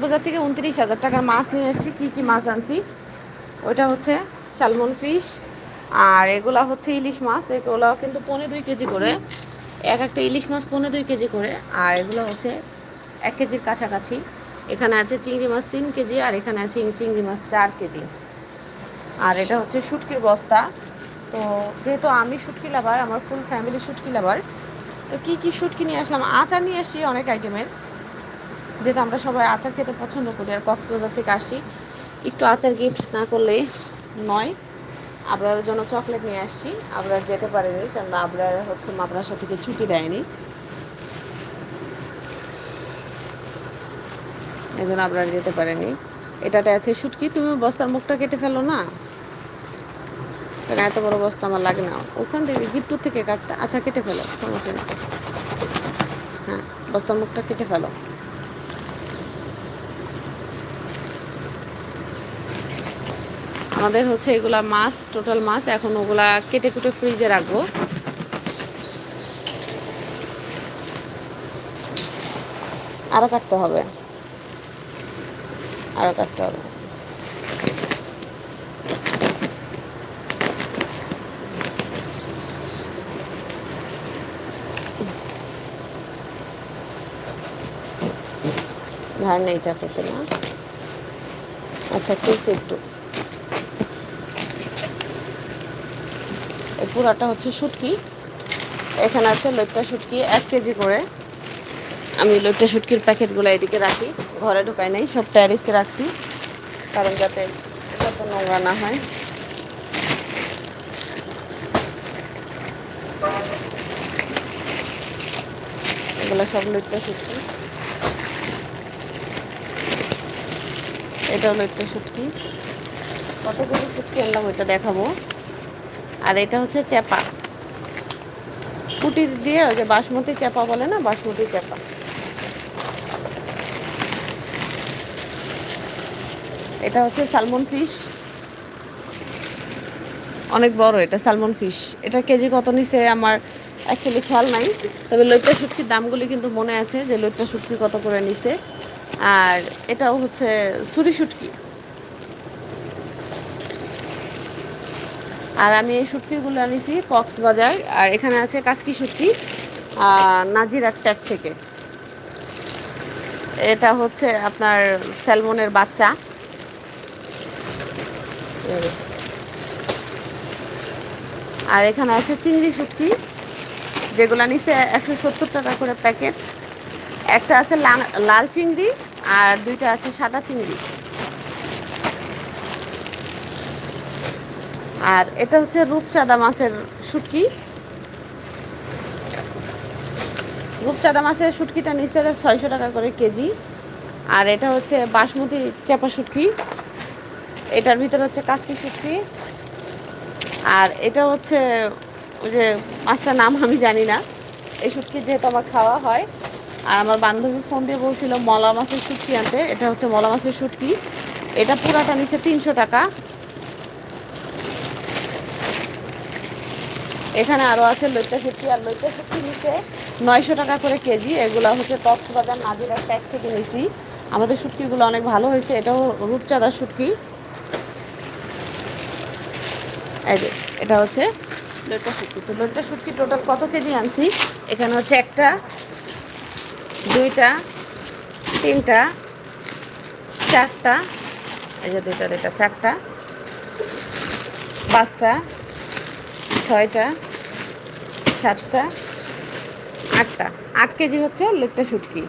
কক্সবাজার থেকে উনত্রিশ হাজার টাকার মাছ নিয়ে এসেছি। কী কী মাছ আনছি? ওইটা হচ্ছে সালমন ফিশ, আর এগুলা হচ্ছে ইলিশ মাছ। এগুলো কিন্তু পনে দুই কেজি করে। এক একটা ইলিশ মাছ পনে দুই কেজি করে, আর এগুলো হচ্ছে এক কেজির কাছাকাছি। এখানে আছে চিংড়ি মাছ তিন কেজি, আর এখানে আছে চিংড়ি মাছ চার কেজি। আর এটা হচ্ছে শুটকির বস্তা। তো যেহেতু আমি শুটকি লাভার, আমার ফুল ফ্যামিলি শুটকি লাভার, তো কী কী শুটকি নিয়ে আসলাম? আচার নিয়ে আসছি অনেক আইটেমের যেহেতু আমরা সবাই আচার খেতে পছন্দ করি, আর কক্সবাজার থেকে আসি, একটু আচার গিফট না করলে নয়। আপনার জন্য চকলেট নিয়ে আসছি। আপনার যেতে পারেনি, কারণ আপনার হচ্ছে মাদ্রাসা থেকে ছুটি দেয়নি। এই জন্য আপনারা যেতে পারেনি। এটাতে আছে শুটকি তুমি বস্তার মুখটা কেটে ফেলো না? কারণ এত বড় বস্তা আমার লাগে না। ওখান থেকে গিফটুর থেকে কাটতে আচ্ছা কেটে ফেলো, সমস্যা হ্যাঁ বস্তার মুখটা কেটে ফেলো। আমাদের হচ্ছে এগুলা মাছ টোটাল মাছ, এখন ওগুলা কেটে কুটে ফ্রিজে রাখব। আরও কাটতে হবে। আরও কাটতে হবে। ধার নেই চাকুতে না। আচ্ছা খুলছে একটু। পুরাটা হচ্ছে শুটকি। এখানে আছে লইট্টা শুটকি, এক কেজি করে। আমি লইট্টা শুটকির প্যাকেটগুলো এদিকে রাখি, ঘরে ঢুকাই নাই, সব ট্যারিসে রাখছি, কারণ যাতে যত নোংরা না হয়। এগুলো সব লইট্টা শুটকি। এটাও লইট্টা শুটকি। কত কেজি শুটকি আনলাম ওইটা দেখাবো। আর এটা হচ্ছে চেপা কুটি দিয়ে ওই যে বাসমতি চেপা বলে না, বাসমতি চেপা এটা হচ্ছে সালমন ফিশ। অনেক বড় এটা, সালমন ফিশ। এটা কেজি কত নিছে আমার অ্যাকচুয়ালি খেয়াল নাই। তবে লইট্টা শুটকির দামগুলি কিন্তু মনে আছে যে লইট্টা শুটকি কত করে নিছে। আর এটাও হচ্ছে সুরি শুটকি। আর আমি এই শুটকিগুলো আনিছি কক্সবাজার, আর এখানে আছে কাসকি শুটকি নাজিরার ট্যাগ থেকে। এটা হচ্ছে আপনার স্যালমনের বাচ্চা। আর এখানে আছে চিংড়ি শুটকি যেগুলো নিচে একশো সত্তর টাকা করে প্যাকেট। একটা আছে লাল চিংড়ি, আর দুইটা আছে সাদা চিংড়ি। আর এটা হচ্ছে রূপচাঁদা মাছের শুটকি। রূপচাঁদা মাছের শুটকিটা নিচে ছয়শো টাকা করে কেজি। আর এটা হচ্ছে বাসমতি চাপা শুটকি। এটার ভিতরে হচ্ছে কাসকি শুটকি। আর এটা হচ্ছে ওই যে মাছটার নাম আমি জানি না। এই শুটকি যেহেতু আমার খাওয়া হয়। আর আমার বান্ধবী ফোন দিয়ে বলছিল, মলা মাছের শুটকি আনতে। এটা হচ্ছে মলা মাছের শুটকি। এটা পুরাটা নিচে তিনশো টাকা। এখানে আরও আছে লইট্টা শুটকি আর লইট্টা শুটকি নিচে নয়শো টাকা করে কেজি। এগুলো হচ্ছে কক্সবাজার নাজিরার প্যাক থেকে নিছি। আমাদের শুটকিগুলো অনেক ভালো হয়েছে। এটাও রূপচাঁদার শুটকি এটা হচ্ছে লইট্টা শুটকি তো লইট্টা শুটকি টোটাল কত কেজি আনছি? এখানে হচ্ছে একটা, দুইটা, তিনটা, চারটা, এই যে দুইটা দুইটা, চারটা, পাঁচটা ছয়টা, সাতটা, আটটা। আট কেজি হচ্ছে লেটটা শুটকি।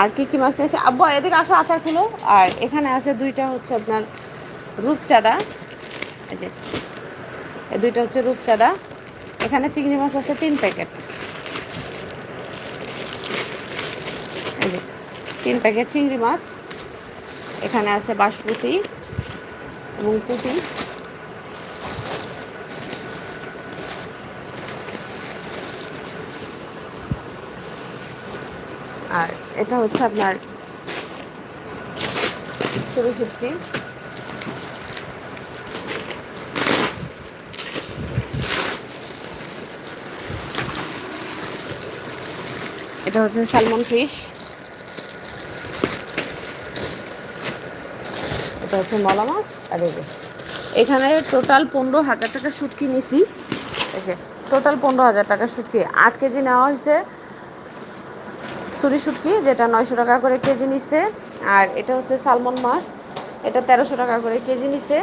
আর কি কি মাছ নিয়েছে আব্বু, এদিকে আসো, আচার খুলো। আর এখানে আছে দুইটা হচ্ছে আপনার রূপচাঁদা। এই যে, এই দুইটা হচ্ছে রূপচাঁদা। এখানে চিংড়ি মাছ আছে তিন প্যাকেট। তিন প্যাকেট চিংড়ি মাছ। এখানে আছে বাসপুতি এবং পুঁটি। আর এটা হচ্ছে আপনার এটা হচ্ছে সালমন ফিশ। এটা হচ্ছে মলা মাছ, আর এই এখানে টোটাল পনেরো হাজার টাকা শুটকি নিছি। এই যে টোটাল পনেরো হাজার টাকা শুটকি আট কেজি নেওয়া হয়েছে সুরি শুটকি, যেটা নয়শো টাকা করে কেজি নিচ্ছে আর এটা হচ্ছে সালমন মাছ, এটা তেরোশো টাকা করে কেজি নিচ্ছে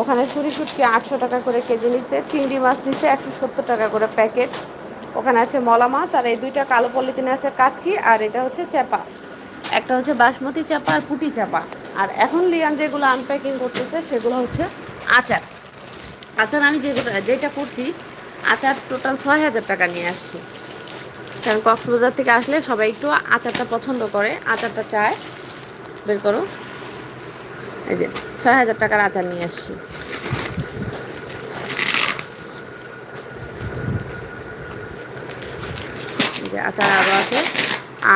ওখানে সুরি শুটকি আটশো টাকা করে কেজি নিচ্ছে চিংড়ি মাছ নিচ্ছে একশো সত্তর টাকা করে প্যাকেট। ওখানে আছে মলা মাছ, আর এই দুইটা কালো পলিথিনে আছে কাচকি, আর এটা হচ্ছে চেপা একটা হচ্ছে বাসমতি চাপা আর পুটি চাপা আর এখন লিয়ান যেগুলো আনপ্যাকিং করতেছে, সেগুলো হচ্ছে আচার। আচার আমি যেগুলো যেটা করছি, আচার টোটাল ছয় হাজার টাকা নিয়ে আসছি। কারণ কক্সবাজার থেকে আসলে সবাই একটু আচারটা পছন্দ করে। আচারটা চায়। বের করো। এই যে, ছয় হাজার টাকার আচার নিয়ে আসছি। আচার আরও আছে।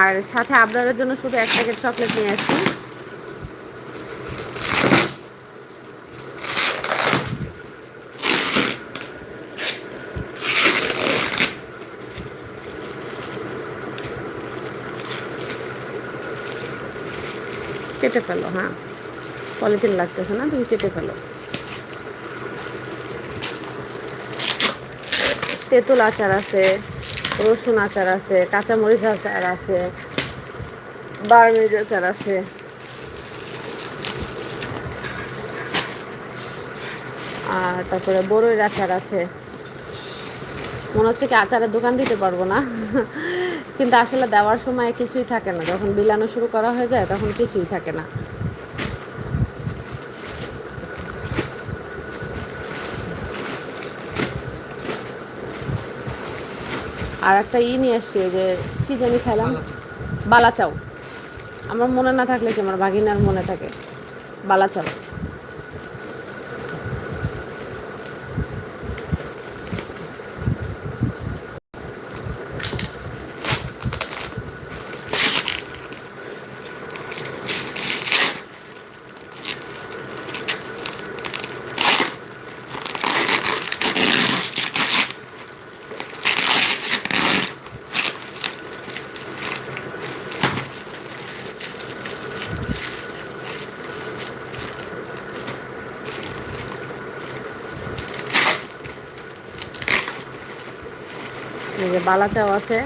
আর সাথে আপনাদের জন্য শুধু এক প্যাকেট চকলেট নিয়ে আসছি। কেটে ফেলো হ্যাঁ। পলিথিন লাগতেছে না, তুমি কেটে ফেলো। তেঁতুল আচার আছে, রসুন আচার আছে, কাঁচামরিচ আচার আছে, বারমিজ আচার আছে। আর তারপরে বড়ইর আচার আছে। মনে হচ্ছে কি আচারের দোকান দিতে পারব না। কিন্তু আসলে দেওয়ার সময় কিছুই থাকে না। যখন বিলানো শুরু করা হয়ে যায় তখন কিছুই থাকে না। আর একটা ই নিয়ে আসছি যে কি জানি খাইলাম বালাচাও আমার মনে না থাকলে কি আমার ভাগিনার মনে থাকে? বালাচাও যে বালাচাও আছে,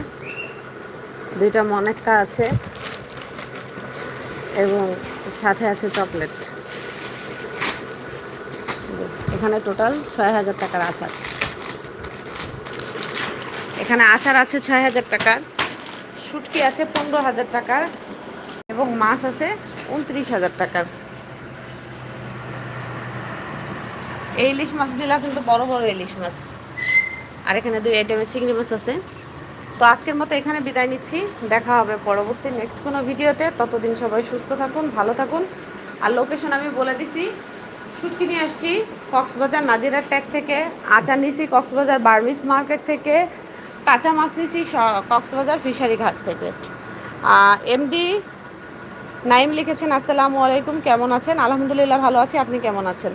দুইটা মনেক্কা আছে, এবং সাথে আছে চকলেট। এখানে টোটাল ছয় হাজার টাকার আচার। এখানে আচার আছে ছয় হাজার টাকার, শুটকি আছে পনেরো হাজার টাকার, এবং মাছ আছে উনত্রিশ হাজার টাকার। এই ইলিশ মাছগুলা কিন্তু বড় বড় ইলিশ মাছ। আর এখানে দুই আইটেমের চিংড়ি মাছ আছে। তো আজকের মতো এখানে বিদায় নিচ্ছি। দেখা হবে পরবর্তী নেক্সট কোনো ভিডিওতে। ততদিন সবাই সুস্থ থাকুন, ভালো থাকুন। আর লোকেশন আমি বলে দিছি, শুটকি নিয়ে আসছি কক্সবাজার নাজিরার ট্যাগ থেকে, আচার নিছি কক্সবাজার বার্মিস মার্কেট থেকে, কাঁচা মাছ নিছি কক্সবাজার ফিশারি ঘাট থেকে। এমডি নাইম লিখেছেন, আসসালামু আলাইকুম, কেমন আছেন? আলহামদুলিল্লাহ, ভালো আছি। আপনি কেমন আছেন?